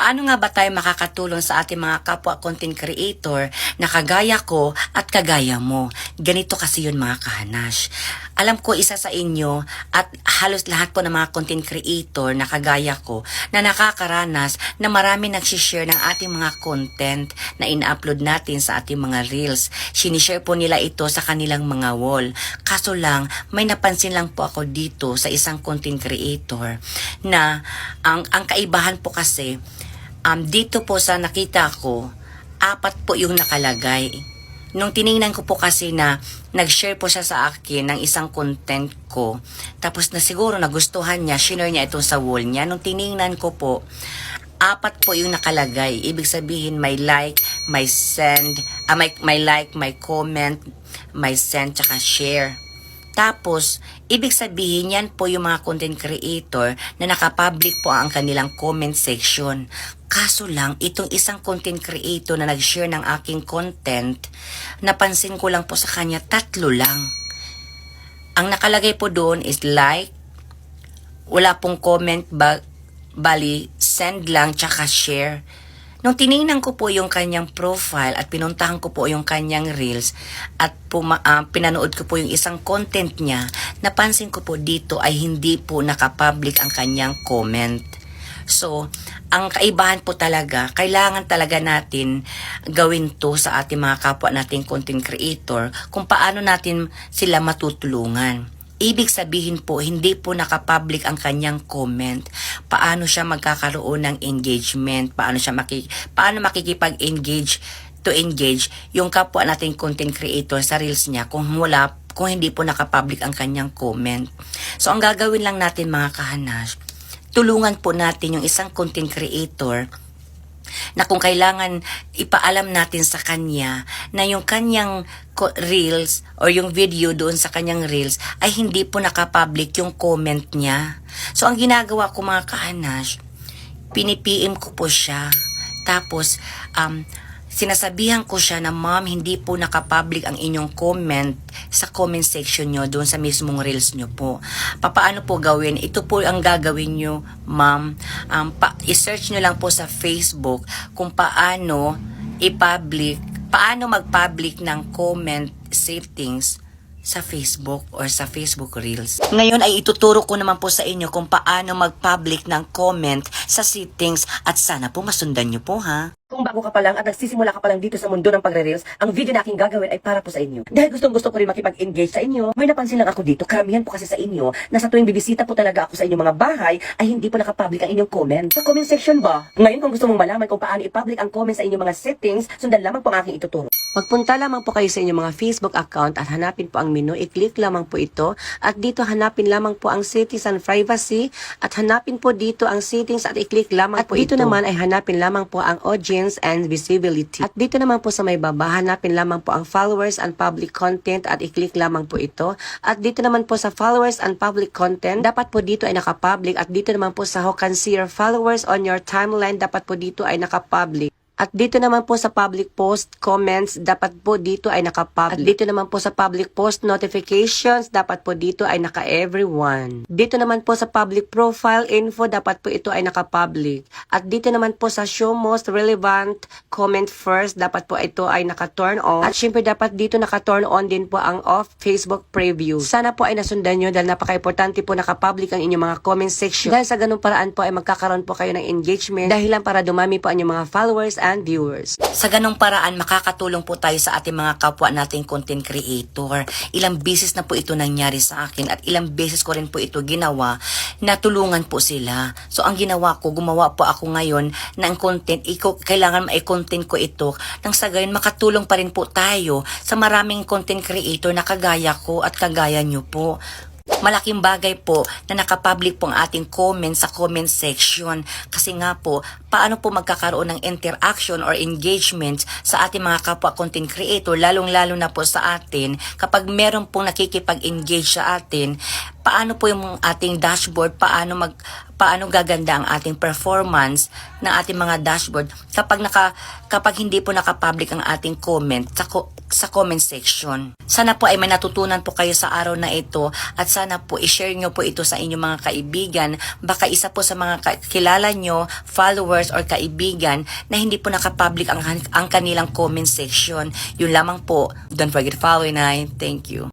Paano nga ba tayo makakatulong sa ating mga kapwa content creator na kagaya ko at kagaya mo? Ganito kasi yun mga kahanash. Alam ko isa sa inyo at halos lahat po ng mga content creator na kagaya ko na nakakaranas na marami nagsishare ng ating mga content na ina-upload natin sa ating mga reels. Sinishare po nila ito sa kanilang mga wall. Kaso lang, may napansin lang po ako dito sa isang content creator na ang, ang kaibahan po kasi um, dito po sa nakita ko, apat po yung nakalagay. Nung tiningnan ko po kasi na nag-share po siya sa akin ng isang content ko, tapos na siguro nagustuhan niya, shinare niya itong sa wall niya. Nung tiningnan ko po, apat po yung nakalagay. Ibig sabihin, may like, may send, ah, may, may like, may comment, may send, tsaka share. Tapos, ibig sabihin yan po yung mga content creator na nakapublic po ang kanilang comment section. Kaso lang, itong isang content creator na nag-share ng aking content, napansin ko lang po sa kanya tatlo lang. Ang nakalagay po doon is like, wala pong comment ba, bali, send lang tsaka share. Nung tiningnan ko po yung kanyang profile at pinuntahan ko po yung kanyang reels at puma, ah, pinanood ko po yung isang content niya, napansin ko po dito ay hindi po nakapublic ang kanyang comment. So, ang kaibahan po talaga, kailangan talaga natin gawin to sa ating mga kapwa nating content creator kung paano natin sila matutulungan. Ibig sabihin po, hindi po nakapublic ang kanyang comment. Paano siya magkakaroon ng engagement? Paano siya maki, paano makikipag-engage to engage yung kapwa nating content creator sa reels niya kung wala kung hindi po nakapublic ang kanyang comment. So ang gagawin lang natin mga kahanas, tulungan po natin yung isang content creator na kung kailangan ipaalam natin sa kanya na yung kanyang reels or yung video doon sa kanyang reels ay hindi po nakapublic yung comment niya. So ang ginagawa ko mga kahanas, pinipm ko po siya. Tapos, um, sinasabihan ko siya na ma'am, hindi po nakapublic ang inyong comment sa comment section nyo doon sa mismong reels nyo po. Papaano po gawin? Ito po ang gagawin nyo, ma'am. Um, pa- i-search nyo lang po sa Facebook kung paano i-public, paano mag-public ng comment settings sa Facebook or sa Facebook Reels. Ngayon ay ituturo ko naman po sa inyo kung paano mag-public ng comment sa settings at sana po masundan nyo po ha. Kung bago ka pa lang at nagsisimula ka pa lang dito sa mundo ng pagre-reels, ang video na aking gagawin ay para po sa inyo. Dahil gustong gusto ko rin makipag-engage sa inyo, may napansin lang ako dito, karamihan po kasi sa inyo, na sa tuwing bibisita po talaga ako sa inyong mga bahay, ay hindi po nakapublic ang inyong comment. Sa comment section ba? Ngayon kung gusto mong malaman kung paano i-public ang comment sa inyong mga settings, sundan lamang po ang aking ituturo. Magpunta lamang po kayo sa inyong mga Facebook account at hanapin po ang menu. I-click lamang po ito. At dito hanapin lamang po ang settings and privacy. At hanapin po dito ang settings at i-click lamang At po dito ito. naman ay hanapin lamang po ang audience and visibility. At dito naman po sa may baba, hanapin lamang po ang followers and public content at i-click lamang po ito. At dito naman po sa followers and public content, dapat po dito ay nakapublic. At dito naman po sa who can see your followers on your timeline, dapat po dito ay nakapublic. At dito naman po sa public post comments, dapat po dito ay naka-public. At dito naman po sa public post notifications, dapat po dito ay naka-everyone. Dito naman po sa public profile info, dapat po ito ay naka-public. At dito naman po sa show most relevant comment first, dapat po ito ay naka-turn on. At syempre dapat dito naka-turn on din po ang off Facebook preview. Sana po ay nasundan nyo dahil napaka-importante po naka-public ang inyong mga comment section. Dahil sa ganung paraan po ay magkakaroon po kayo ng engagement dahilan para dumami po ang inyong mga followers and viewers. Sa ganong paraan, makakatulong po tayo sa ating mga kapwa nating content creator. Ilang beses na po ito nangyari sa akin at ilang beses ko rin po ito ginawa na tulungan po sila. So, ang ginawa ko, gumawa po ako ngayon ng content. Iko, kailangan ma-content ko ito nang sa gayon makatulong pa rin po tayo sa maraming content creator na kagaya ko at kagaya nyo po. Malaking bagay po na nakapublic po ang ating comment sa comment section. Kasi nga po, paano po magkakaroon ng interaction or engagement sa ating mga kapwa content creator, lalong-lalo na po sa atin, kapag meron pong nakikipag-engage sa atin, paano po yung ating dashboard, paano mag paano gaganda ang ating performance ng ating mga dashboard kapag naka kapag hindi po naka-public ang ating comment sa ko- sa comment section. Sana po ay may natutunan po kayo sa araw na ito at sana po i-share nyo po ito sa inyong mga kaibigan. Baka isa po sa mga kilala nyo, followers or kaibigan na hindi po naka-public ang, ang kanilang comment section. Yun lamang po. Don't forget to follow and I thank you.